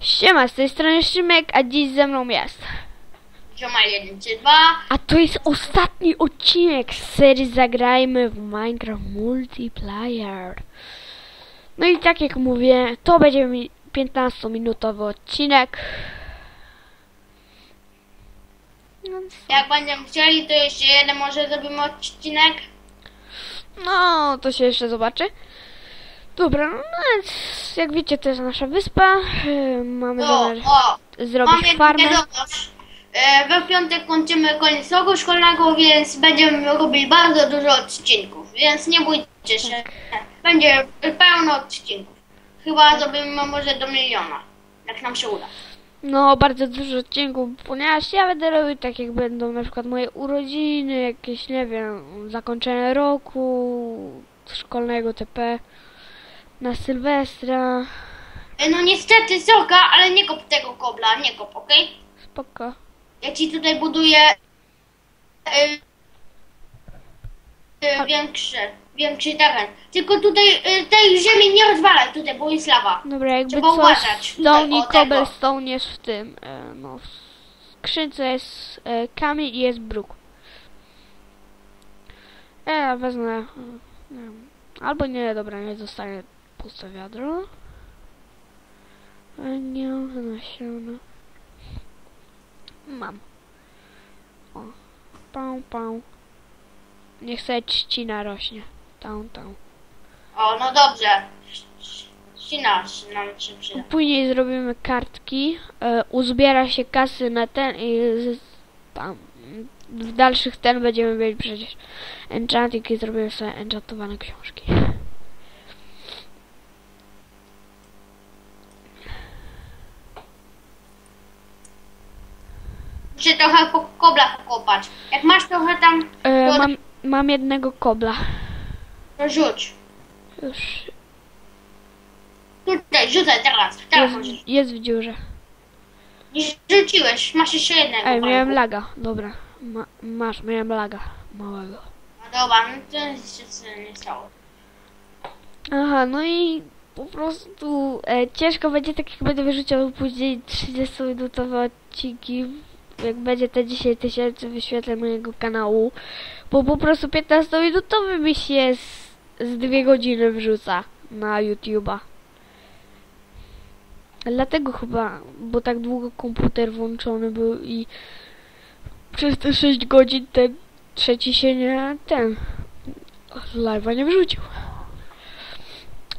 Siema, z tej strony Szymek, a dziś ze mną jest. Zioma 1 czy 2. A to jest ostatni odcinek z serii Zagrajmy w Minecraft Multiplayer. No i tak jak mówię, to będzie mi 15-minutowy odcinek. No, Jak będziemy chcieli, to jeszcze jeden może zrobimy odcinek. No, to się jeszcze zobaczy. Dobra, no więc jak wiecie, to jest nasza wyspa. Yy, Mamy O, zamiar o, zrobić mam jedną farmę. wiadomość. E, We piątek kończymy koniec roku szkolnego, więc będziemy robili bardzo dużo odcinków, więc nie bójcie się. Będzie pełno odcinków. Chyba zrobimy może do miliona, jak nam się uda. No, bardzo dużo odcinków, ponieważ ja będę robił tak, jak będą na przykład moje urodziny, jakieś, nie wiem, zakończenie roku szkolnego TP, na Sylwestra. E, No niestety, Zoka, ale nie kop tego kobla, nie kop, okej? Spoko. Ja ci tutaj buduję e, e, większy, większy teren. Tylko tutaj tej ziemi nie rozwalaj tutaj, bo jest lawa. Dobra, jakby Trzeba uważać. stone i cobblestone jest w tym, e, no, w skrzynce jest e, kamień i jest bruk. E, Ja wezmę, albo nie, dobra, nie zostanie puste wiadro. Nie, nasiona. Mam. O, pał, pał. Niech sobie trzcina rośnie. Tam, tam. O, no dobrze. Ścina nam się przyda. Później zrobimy kartki, e, uzbiera się kasy na ten i z, tam w dalszych ten będziemy mieli przecież enchanting i zrobimy sobie enchantowane książki. Muszę trochę po kobla pokopać. Jak masz trochę tam, E, to, mam, mam jednego kobla. rzuć. Już Tutaj, rzucaj teraz. Teraz jest, jest w dziurze. Nie rzuciłeś, masz jeszcze jednego. Ej, miałem laga. Dobra. Ma, masz, miałem laga. Małego. No dobra, no to się nie stało. Aha, no i po prostu e, ciężko będzie tak jak będę wyrzucał później 30-minutowe odcinki, jak będzie te 10 tysięcy wyświetleń mojego kanału, bo po prostu 15-minutowy mi się z, z dwie godziny wrzuca na YouTube'a. Dlatego chyba, bo tak długo komputer włączony był i przez te 6 godzin ten trzeci się nie, ten live'a nie wrzucił.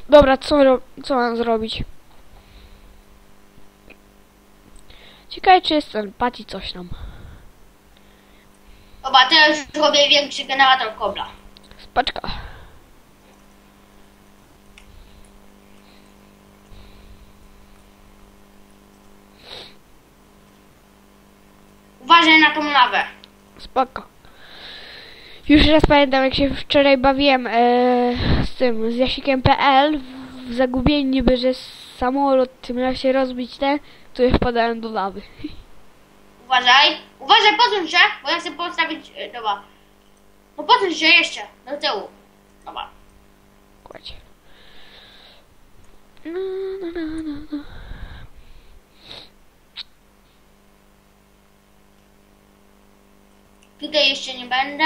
Dobra, co, co mam zrobić? Ciekawe, czy jest ten Patty coś nam. Dobra, teraz robię większy generator kobla. Spaczka. Uważaj na tą lawę. Spoko. Już raz pamiętam, jak się wczoraj bawiłem e, z tym, z Jasikiem.pl w zagubieniu niby, że samolot miał się rozbić ten, to ja wpadałem do lawy. Uważaj. Uważaj, posuń się, bo ja chcę postawić... e, Dobra. No posuń się jeszcze, do tyłu. Dobra. Kładź. No, no, no, no, no. Tutaj jeszcze nie będę.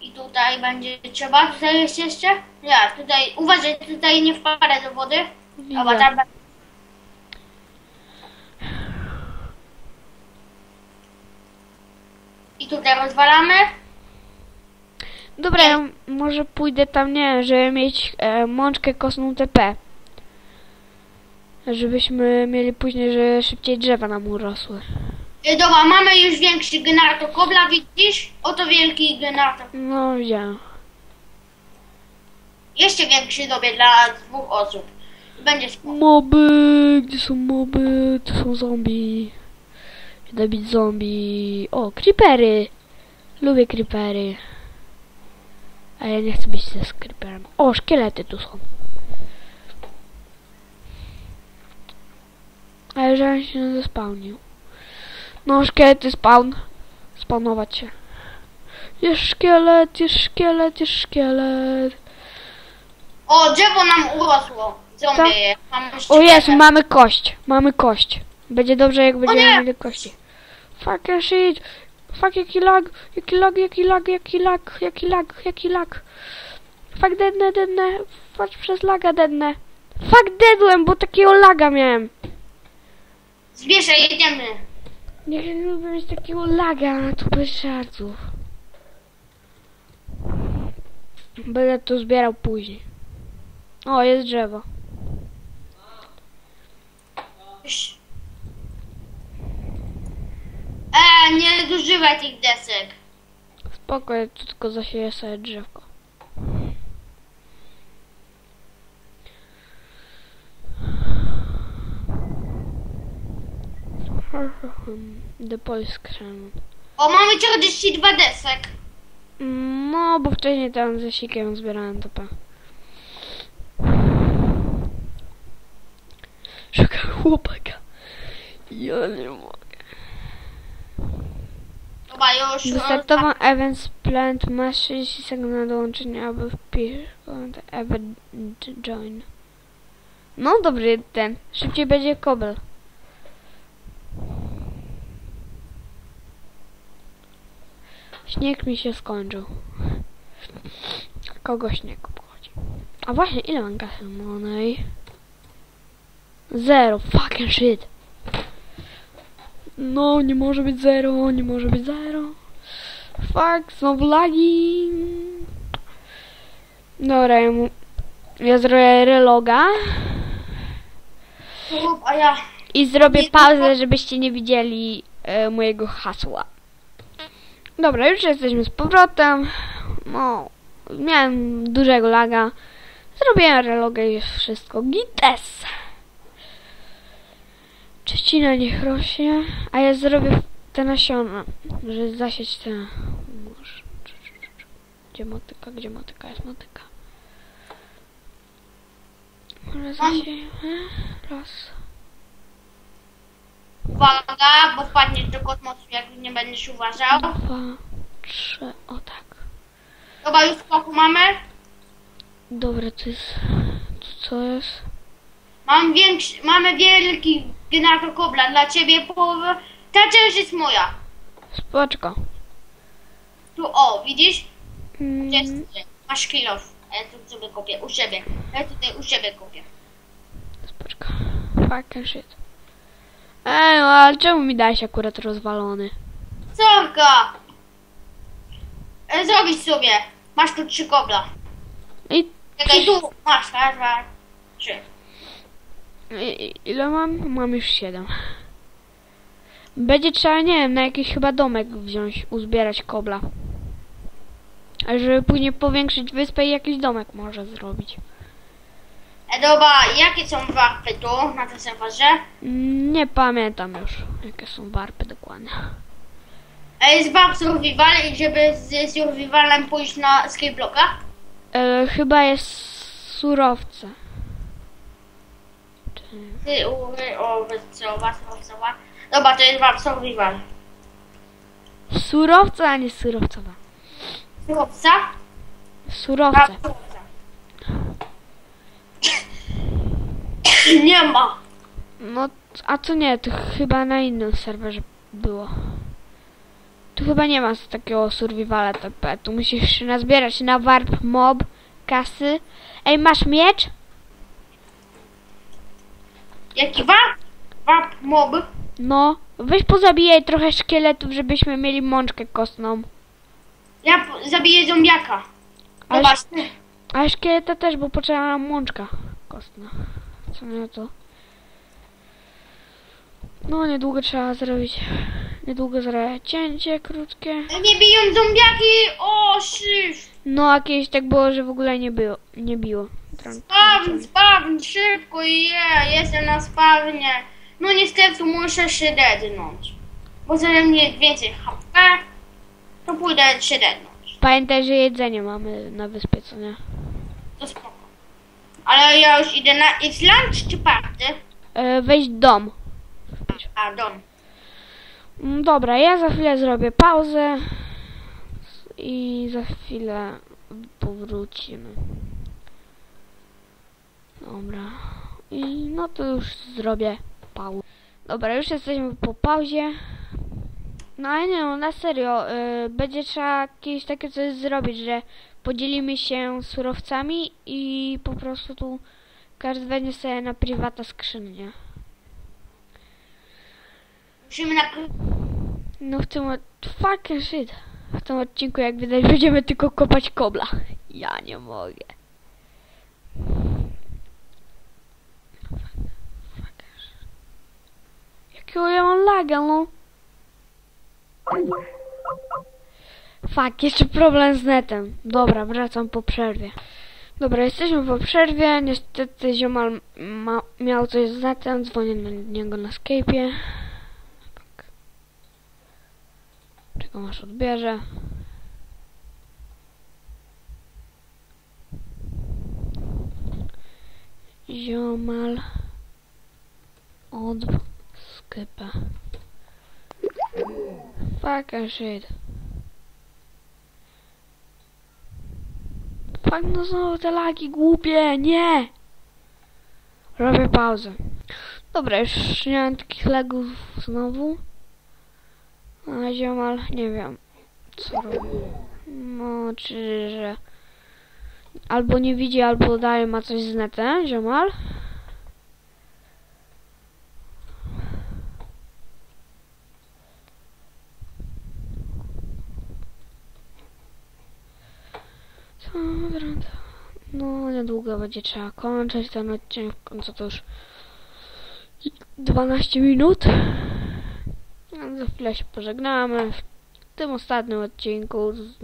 I tutaj będzie trzeba. Tutaj jest jeszcze? Nie, tutaj... Uważaj, tutaj nie wpadę do wody. Dobra, Widzę. tam... be- I tutaj rozwalamy. Dobra, ja może pójdę tam, nie wiem, żeby mieć e, mączkę kosmą TP. Żebyśmy mieli później, że szybciej drzewa nam urosły. E, Dobra, mamy już większy generator kobla, widzisz? Oto wielki generator. No, widziałem. Jeszcze większy zrobię dla dwóch osób. Będzie spoko. Moby! Gdzie są moby? To są zombie. Idę bić zombie. O, creepery! Lubię creepery. A ja nie chcę bić ze creeperem. O, szkielety tu są. Ale żebym się nie zespałnił. No, szkielety spawn. Spawnować się. Jest szkielet, jest szkielet, jest szkielet. O, drzewo nam urosło. Zombie jest. Mam O. Jezu, mamy kość. Mamy kość. Będzie dobrze, jak będziemy nie! mieli kości. Fucking shit. Fuck, jaki lag, jaki lag, jaki lag, jaki lag, jaki lag, jaki lag. Fuck, dednę, dednę. Patrz, przez laga dednę. Fuck, dedłem, bo takiego laga miałem. Zbierzaj, jedziemy. Nie lubię mieć takiego laga, to bez żartów. Będę to zbierał później. O, jest drzewo. Już. E, nie zużywaj tych desek. Spoko, ja tu tylko zasieję sobie drzewko. Do Polskrzemu. O, mamy 42 desek. No, bo wcześniej tam ze sikiem zbierałem to chłopaka. Ja nie mogę. Dobra, już. Wystartował event plant ma 30 sekund na dołączenie, aby wpisz event join. No dobry ten. Szybciej będzie kobel. Śnieg mi się skończył. Kogo śnieg obchodzi? A właśnie, ile mam kasy money? Zero. Fucking shit. No, nie może być zero, nie może być zero. Fuck, znowu lagi. Dobra, ja, mu... ja zrobię reloga A ja. i zrobię pauzę, żebyście nie widzieli e, mojego hasła. Dobra, już jesteśmy z powrotem. No, miałem dużego laga. Zrobiłem reloga i wszystko gites. Trzcina niech rośnie, a ja zrobię te nasiona, że zasieć te... Gdzie motyka, gdzie motyka, jest motyka. Może zasiejemy raz. Uwaga, bo wpadniesz do kosmosu, jak nie będziesz uważał. Dwa, trzy, o tak. Dobra, już spokój mamy. Dobra, to jest... To co jest? Mam większy, mamy wielki generator kobla dla ciebie. Połowę. Ta część jest moja. Spoczko. Tu o, widzisz? Mm, jest? Masz kilof. A ja tu sobie kopię u siebie. Ja tutaj u siebie kopię. spoczko. Fucking shit. Ej, no ale czemu mi dałeś akurat rozwalony? Sorka! E, Zrobić sobie. Masz tu trzy kobla. I, Czekaj, tu masz, raz, dwa, trzy. Ile mam? Mam już siedem. Będzie trzeba, nie wiem, na jakiś chyba domek wziąć, uzbierać kobla. A żeby później powiększyć wyspę i jakiś domek może zrobić. E, dobra, jakie są warpy tu na tym serwerze? Nie pamiętam już, jakie są warpy dokładnie. E, jest warp survival i żeby z survivalem pójść na skillblocka? E, chyba jest surowce. Ty, u, wy, o, wycowa, surowcowa. Dobra, to jest warp survival. Surowce, a nie surowcowa. Surowca? Surowce. Warp surowca. Nie ma. No, a co nie, to chyba na innym serwerze było. Tu chyba nie ma takiego survivala TP. Tu musisz nazbierać na warp mob, kasy. Ej, masz miecz? Jaki warp? Warp mob? No, weź pozabijaj trochę szkieletów, żebyśmy mieli mączkę kostną. Ja zabiję zombiaka. A szkieleta też, bo potrzeba nam mączka kostna. Co na to? No, niedługo trzeba zrobić. Niedługo zrobię cięcie krótkie. Nie biją zombiaki! O, szysz! No, a kiedyś tak było, że w ogóle nie było. Nie biło. Tran- Spawn, spawn, szybko, je, jestem na spawnie. No niestety muszę się dednąć. Bo zaraz mnie więcej HP, to pójdę się dednąć. Pamiętaj, że jedzenie mamy na wyspie, co nie? To spoko. Ale ja już idę na... It's lunch czy party? E, wejść dom. A, dom. Mm, Dobra, ja za chwilę zrobię pauzę i za chwilę powrócimy. Dobra. I no to już zrobię pauzę. Dobra, już jesteśmy po pauzie. No ale nie no, na serio, y, będzie trzeba jakieś takie coś zrobić, że podzielimy się surowcami i po prostu tu każdy weźmie sobie na prywata skrzynię. Musimy nakryć. No w tym fucking shit. W tym odcinku jak widać będziemy tylko kopać kobla. Ja nie mogę. Jakiego ja mam laga? Fuck, jeszcze problem z netem. Dobra, wracam po przerwie. Dobra, jesteśmy po przerwie. Niestety ziomal ma, miał coś z netem. Dzwonię na niego na Skype'ie. Czego masz odbierze? Ziomal od Skype'a. Fucking shit. Fuck, no znowu te lagi głupie, nie! Robię pauzę. Dobra, już nie mam takich lagów znowu. A ziomal, nie wiem, co robi. No, czy że... Albo nie widzi, albo daje ma coś z netem, ziomal. Dobra, to... No, niedługo będzie trzeba kończyć ten odcinek, końcu to już 12 minut. No, Za chwilę się pożegnamy w tym ostatnim odcinku z,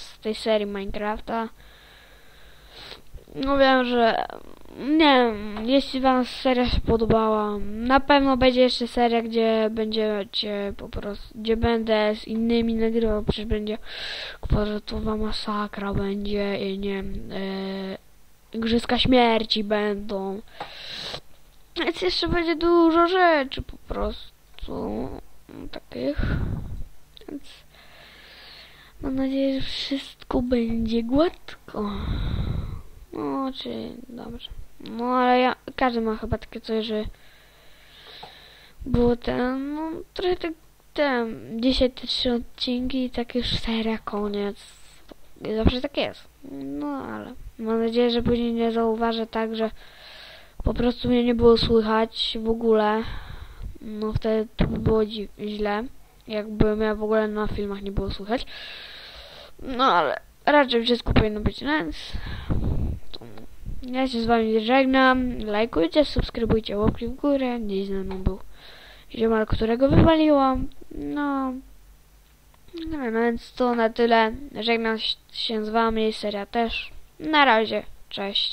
z tej serii Minecrafta. No wiem, że nie wiem, jeśli wam seria się podobała, na pewno będzie jeszcze seria, gdzie będziecie po prostu, gdzie będę z innymi nagrywał, przecież będzie kwadratowa masakra, będzie, i nie wiem, igrzyska śmierci będą. Więc jeszcze będzie dużo rzeczy po prostu takich. Więc mam nadzieję, że wszystko będzie gładko. No, czy dobrze. No, ale ja, każdy ma chyba takie coś, że było ten, no, trochę tak, ten, dzisiaj te trzy odcinki tak już seria, koniec. Zawsze tak jest. No, ale mam nadzieję, że później nie zauważę tak, że po prostu mnie nie było słychać w ogóle. No wtedy to by było źle. Jakby mnie w ogóle na filmach nie było słychać. No ale raczej wszystko powinno być nic. Ja się z wami żegnam. Lajkujcie, subskrybujcie, łapki w górę. Dziś ze był ziomal, którego wywaliłam. No. No więc to na tyle. Żegnam się z wami, seria też. Na razie. Cześć.